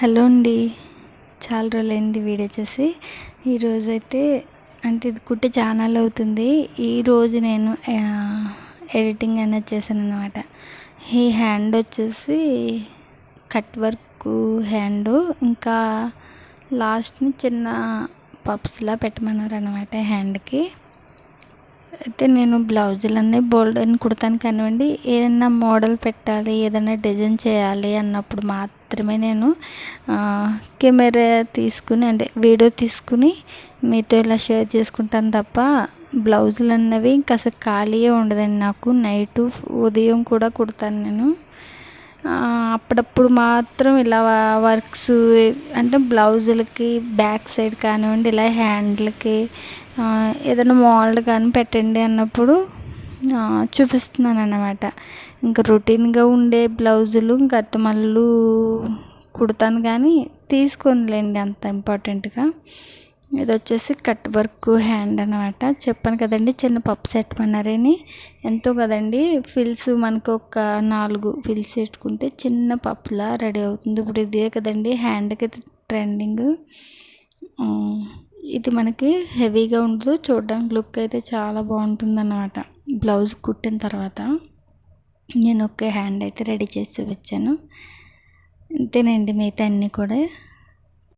Hello అండి. చాలా రోజులైంది వీడియో చేసి. ఈరోజైతే అంటే ఇది కుట్టి ఛానల్ అవుతుంది. ఈరోజు నేను ఎడిటింగ్ అనేది చేశాను అనమాట ఈ హ్యాండ్ వచ్చేసి కట్ వర్క్ హ్యాండ్. ఇంకా లాస్ట్ని చిన్న పప్స్లా పెట్టమన్నారు అనమాట హ్యాండ్కి. అయితే నేను బ్లౌజులన్నీ బోల్డ్ అని కుడతాను కానివ్వండి ఏదైనా మోడల్ పెట్టాలి ఏదైనా డిజైన్ చేయాలి అన్నప్పుడు మాత్రమే నేను కెమెరా తీసుకుని అంటే వీడియో తీసుకుని మీతో ఇలా షేర్ చేసుకుంటాను తప్ప బ్లౌజులు అన్నవి ఇంకా అసలు ఖాళీయే ఉండదండి నాకు. నైటు ఉదయం కూడా కుడతాను నేను. అప్పుడప్పుడు మాత్రం ఇలా వర్క్స్ అంటే బ్లౌజులకి బ్యాక్ సైడ్ కానివ్వండి ఇలా హ్యాండ్లకి ఏదైనా మోడల్ కానీ పెట్టండి అన్నప్పుడు చూపిస్తున్నాను అన్నమాట ఇంకా రొటీన్గా ఉండే బ్లౌజులు గత్తమల్లు కుడతాను కానీ తీసుకోనిలేండి అంత ఇంపార్టెంట్గా. ఇది వచ్చేసి కట్ వర్క్ హ్యాండ్ అనమాట చెప్పాను కదండి చిన్న పప్పు సెట్ అన్నారని ఎంతో కదండి ఫిల్స్ మనకు ఒక నాలుగు ఫిల్స్ పెట్టుకుంటే చిన్న పప్పులా రెడీ అవుతుంది. ఇప్పుడు ఇదే కదండి హ్యాండ్కి ట్రెండింగ్. ఇది మనకి హెవీగా ఉండదు చూడడానికి లుక్ అయితే చాలా బాగుంటుంది అన్నమాట బ్లౌజ్ కుట్టిన తర్వాత నేను ఒక హ్యాండ్ అయితే రెడీ చేసి చూపించాను అంతేనండి మిగతా అన్నీ కూడా.